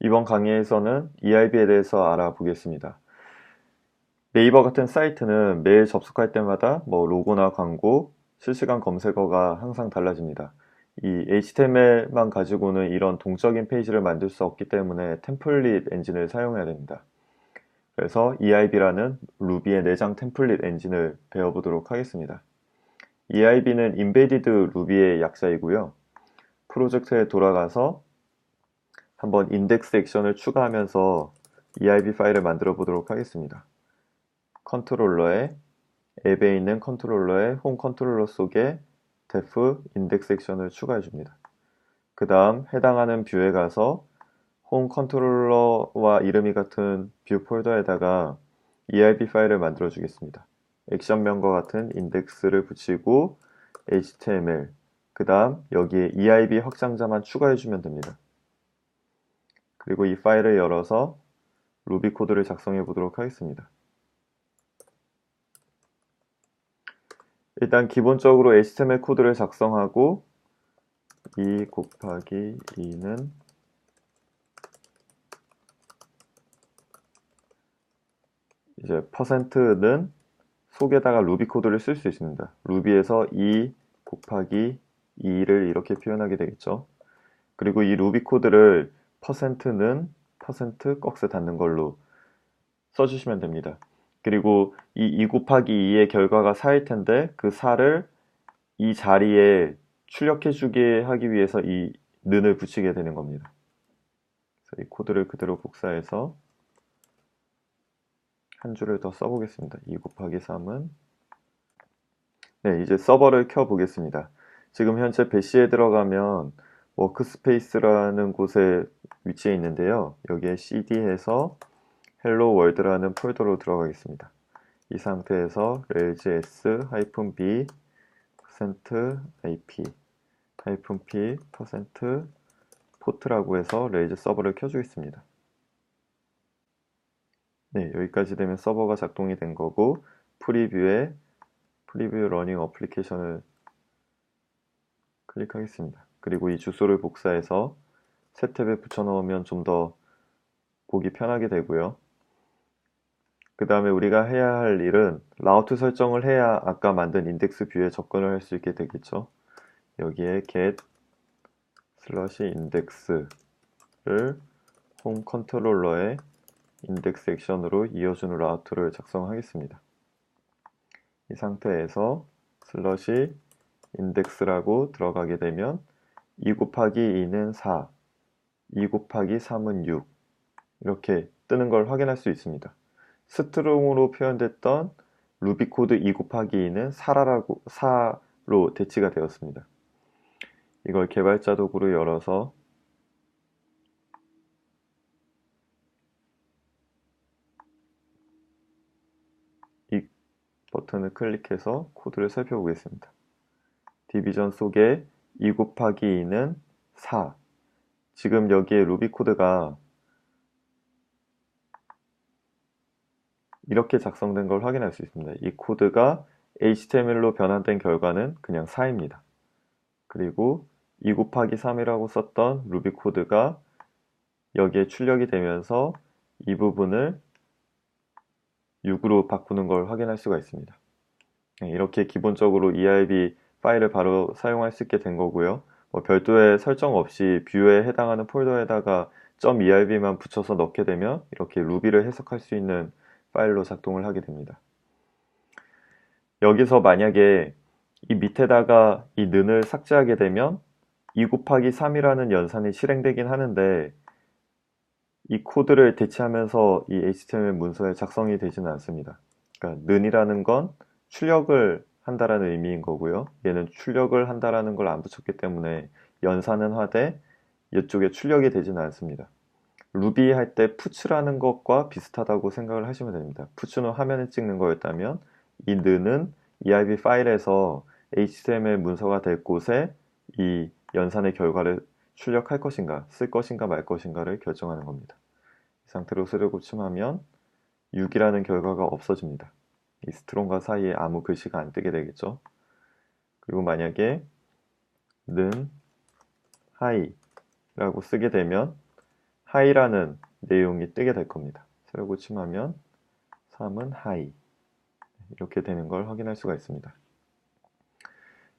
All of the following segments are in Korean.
이번 강의에서는 EIB에 대해서 알아보겠습니다. 네이버 같은 사이트는 매일 접속할 때마다 뭐 로고나 광고, 실시간 검색어가 항상 달라집니다. 이 HTML만 가지고는 이런 동적인 페이지를 만들 수 없기 때문에 템플릿 엔진을 사용해야 됩니다. 그래서 EIB라는 루비의 내장 템플릿 엔진을 배워보도록 하겠습니다. EIB는 Embedded Ruby의 약자이고요. 프로젝트에 돌아가서 한번 인덱스 액션을 추가하면서 EIB 파일을 만들어 보도록 하겠습니다. 컨트롤러에 앱에 있는 컨트롤러의 홈 컨트롤러 속에 def 인덱스 액션을 추가해 줍니다. 그 다음 해당하는 뷰에 가서 홈 컨트롤러와 이름이 같은 뷰 폴더에다가 EIB 파일을 만들어 주겠습니다. 액션명과 같은 인덱스를 붙이고 HTML 그 다음 여기에 EIB 확장자만 추가해 주면 됩니다. 그리고 이 파일을 열어서 루비 코드를 작성해 보도록 하겠습니다. 일단 기본적으로 HTML 코드를 작성하고 2 곱하기 2는 이제 퍼센트는 속에다가 루비 코드를 쓸 수 있습니다. 루비에서 2 곱하기 2를 이렇게 표현하게 되겠죠. 그리고 이 루비 코드를 퍼센트는 퍼센트 꺽스 닫는 걸로 써주시면 됩니다. 그리고 이 2 곱하기 2의 결과가 4일 텐데 그 4를 이 자리에 출력해 주게 하기 위해서 이 는을 붙이게 되는 겁니다. 이 코드를 그대로 복사해서 한 줄을 더 써보겠습니다. 2 곱하기 3은 네, 이제 서버를 켜 보겠습니다. 지금 현재 배시에 들어가면 워크스페이스라는 곳에 위치해 있는데요. 여기에 cd해서 헬로 월드라는 폴더로 들어가겠습니다. 이 상태에서 rails-b %ip -p %포트라고 해서 레이즈 서버를 켜주겠습니다. 네, 여기까지 되면 서버가 작동이 된 거고 프리뷰에 프리뷰 러닝 어플리케이션을 클릭하겠습니다. 그리고 이 주소를 복사해서 새 탭에 붙여 넣으면 좀 더 보기 편하게 되고요. 그 다음에 우리가 해야 할 일은 라우트 설정을 해야 아까 만든 인덱스 뷰에 접근을 할 수 있게 되겠죠. 여기에 get 슬러시 인덱스를 홈 컨트롤러에 인덱스 액션으로 이어주는 라우트를 작성하겠습니다. 이 상태에서 슬러시 인덱스라고 들어가게 되면 2 곱하기 2는 4, 2 곱하기 3은 6 이렇게 뜨는 걸 확인할 수 있습니다. 스트롱으로 표현됐던 루비 코드 2 곱하기 2는 4라고, 4로 대치가 되었습니다. 이걸 개발자 도구로 열어서 이 버튼을 클릭해서 코드를 살펴보겠습니다. 디비전 속에 2 곱하기 2는 4 지금 여기에 루비 코드가 이렇게 작성된 걸 확인할 수 있습니다. 이 코드가 HTML로 변환된 결과는 그냥 4입니다. 그리고 2 곱하기 3이라고 썼던 루비 코드가 여기에 출력이 되면서 이 부분을 6으로 바꾸는 걸 확인할 수가 있습니다. 네, 이렇게 기본적으로 EIB 파일을 바로 사용할 수 있게 된 거고요. 뭐 별도의 설정 없이 뷰에 해당하는 폴더에다가 .erb만 붙여서 넣게 되면 이렇게 루비를 해석할 수 있는 파일로 작동을 하게 됩니다. 여기서 만약에 이 밑에다가 이 는을 삭제하게 되면 2 곱하기 3이라는 연산이 실행되긴 하는데 이 코드를 대체하면서 이 HTML 문서에 작성이 되지는 않습니다. 그러니까 는이라는 건 출력을 한다라는 의미인 거고요. 얘는 출력을 한다라는 걸 안 붙였기 때문에 연산은 하되 이쪽에 출력이 되지는 않습니다. 루비 할 때 푸츠라는 것과 비슷하다고 생각을 하시면 됩니다. 푸츠는 화면에 찍는 거였다면 이 는은 EIB 파일에서 HTML 문서가 될 곳에 이 연산의 결과를 출력할 것인가, 쓸 것인가 말 것인가를 결정하는 겁니다. 이 상태로 수를 고침하면 6이라는 결과가 없어집니다. 이 스트롱과 사이에 아무 글씨가 안 뜨게 되겠죠. 그리고 만약에 는 하이라고 쓰게 되면 high라는 내용이 뜨게 될 겁니다. 세로 고침하면 3은 high 이렇게 되는 걸 확인할 수가 있습니다.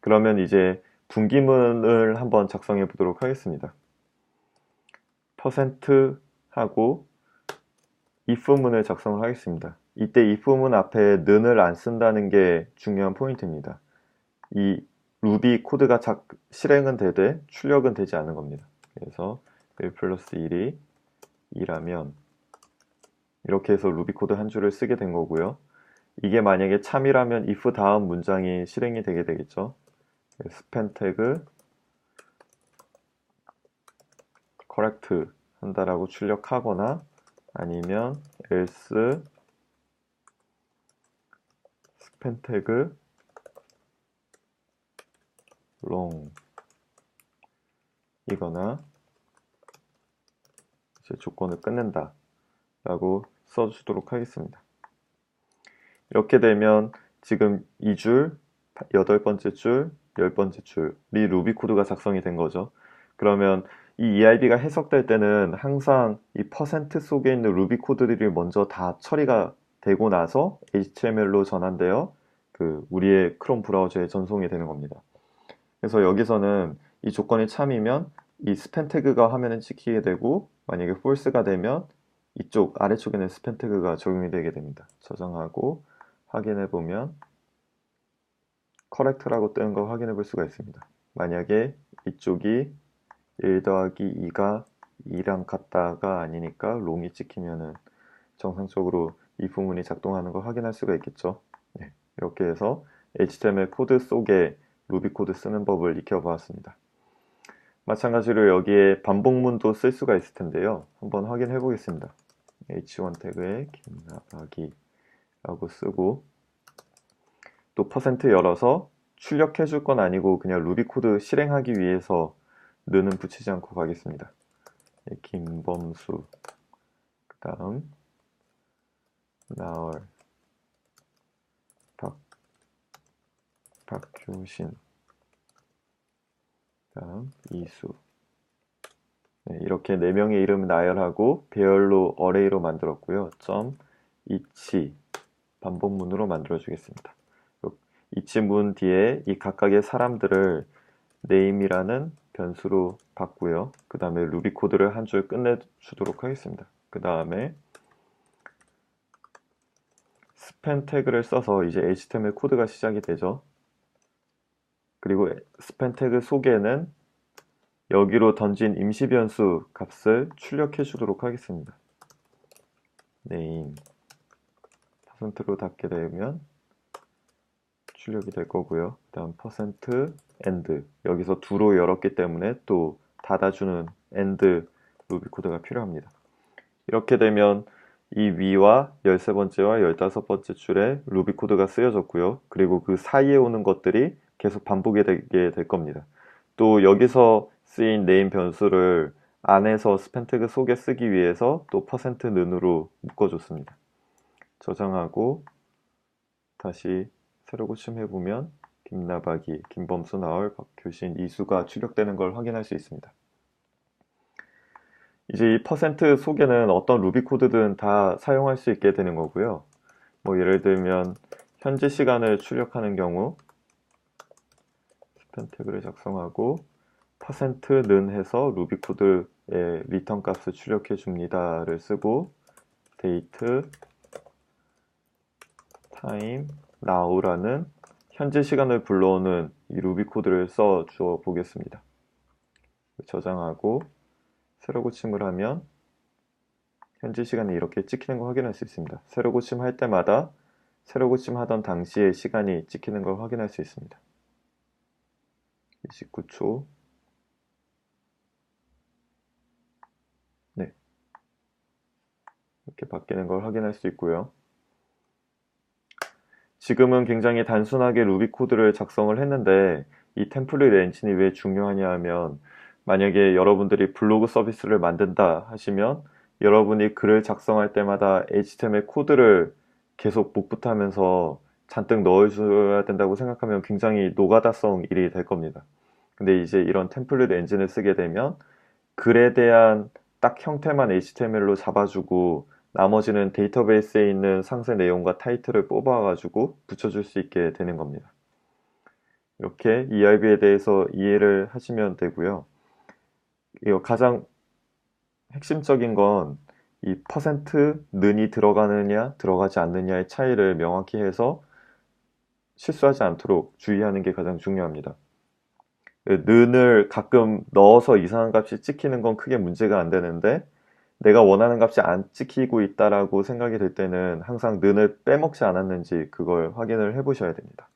그러면 이제 분기문을 한번 작성해 보도록 하겠습니다. 퍼센트 하고 if문을 작성을 하겠습니다. 이때 if문 앞에 는을 안 쓴다는 게 중요한 포인트입니다. 이 루비 코드가 작, 실행은 되되 출력은 되지 않는 겁니다. 그래서 1 플러스 1이 2라면 이렇게 해서 루비 코드 한 줄을 쓰게 된 거고요. 이게 만약에 참이라면 if 다음 문장이 실행이 되게 되겠죠. 스펜 태그 correct 한다라고 출력하거나 아니면 else 스펜 태그 long 이거나 이제 조건을 끝낸다 라고 써주도록 하겠습니다. 이렇게 되면 지금 2줄, 여덟 번째 줄, 열 번째 줄이 루비 코드가 작성이 된 거죠. 그러면 이 EIB가 해석될 때는 항상 이 퍼센트 속에 있는 루비 코드들이 먼저 다 처리가 되고 나서 HTML로 전환되어 그 우리의 크롬 브라우저에 전송이 되는 겁니다. 그래서 여기서는 이 조건이 참이면 이 스펜 태그가 화면에 찍히게 되고 만약에 false가 되면 이쪽 아래쪽에는 스펜 태그가 적용이 되게 됩니다. 저장하고 확인해 보면 correct라고 뜨는 거 확인해 볼 수가 있습니다. 만약에 이쪽이 1 더하기 2가 2랑 같다가 아니니까 롱이 찍히면은 정상적으로 이 부분이 작동하는 걸 확인할 수가 있겠죠. 네, 이렇게 해서 HTML 코드 속에 루비 코드 쓰는 법을 익혀보았습니다. 마찬가지로 여기에 반복문도 쓸 수가 있을 텐데요. 한번 확인해 보겠습니다. h1 태그에 김나박이 라고 쓰고 또 퍼센트 열어서 출력해 줄 건 아니고 그냥 루비 코드 실행하기 위해서 는은 붙이지 않고 가겠습니다. 네, 김범수 그 다음 나얼 박 박효신 그 다음 이수 네, 이렇게 네 명의 이름을 나열하고 배열로 어레이로 만들었고요. 점 이치 반복문으로 만들어 주겠습니다. 이치문 뒤에 이 각각의 사람들을 name이라는 변수로 받고요. 그 다음에 루비 코드를 한 줄 끝내주도록 하겠습니다. 그 다음에 스펜 태그를 써서 이제 HTML 코드가 시작이 되죠. 그리고 스펜 태그 속에는 여기로 던진 임시 변수 값을 출력해 주도록 하겠습니다. name 퍼센트로 닫게 되면 출력이 될 거고요. 그 다음 퍼센트 end 여기서 두로 열었기 때문에 또 닫아주는 end 루비 코드가 필요합니다. 이렇게 되면 이 위와 13번째와 15번째 줄에 루비 코드가 쓰여졌고요. 그리고 그 사이에 오는 것들이 계속 반복이 되게 될 겁니다. 또 여기서 쓰인 네임 변수를 안에서 스펜 태그 속에 쓰기 위해서 또 퍼센트 는으로 묶어줬습니다. 저장하고 다시 새로 고침해 보면 김나박이, 김범수, 나얼, 박효신, 이수가 출력되는 걸 확인할 수 있습니다. 이제 이 퍼센트 속에는 어떤 루비 코드든 다 사용할 수 있게 되는 거고요. 뭐 예를 들면 현재 시간을 출력하는 경우 스펜 태그를 작성하고 퍼센트는 해서 루비 코드의 리턴 값을 출력해 줍니다를 쓰고 데이트 타임 now라는 현재 시간을 불러오는 이 루비 코드를 써 주어 보겠습니다. 저장하고 새로 고침을 하면 현재 시간이 이렇게 찍히는 걸 확인할 수 있습니다. 새로 고침할 때마다 새로 고침하던 당시의 시간이 찍히는 걸 확인할 수 있습니다. 29초 네 이렇게 바뀌는 걸 확인할 수 있고요. 지금은 굉장히 단순하게 루비 코드를 작성을 했는데 이 템플릿 엔진이 왜 중요하냐 하면 만약에 여러분들이 블로그 서비스를 만든다 하시면 여러분이 글을 작성할 때마다 HTML 코드를 계속 복붙하면서 잔뜩 넣어줘야 된다고 생각하면 굉장히 노가다성 일이 될 겁니다. 근데 이제 이런 템플릿 엔진을 쓰게 되면 글에 대한 딱 형태만 HTML로 잡아주고 나머지는 데이터베이스에 있는 상세 내용과 타이틀을 뽑아가지고 붙여줄 수 있게 되는 겁니다. 이렇게 EIB에 대해서 이해를 하시면 되고요. 이거 가장 핵심적인 건 이 퍼센트 는이 들어가느냐 들어가지 않느냐의 차이를 명확히 해서 실수하지 않도록 주의하는 게 가장 중요합니다. 는을 가끔 넣어서 이상한 값이 찍히는 건 크게 문제가 안 되는데 내가 원하는 값이 안 찍히고 있다라고 생각이 될 때는 항상 는을 빼먹지 않았는지 그걸 확인을 해 보셔야 됩니다.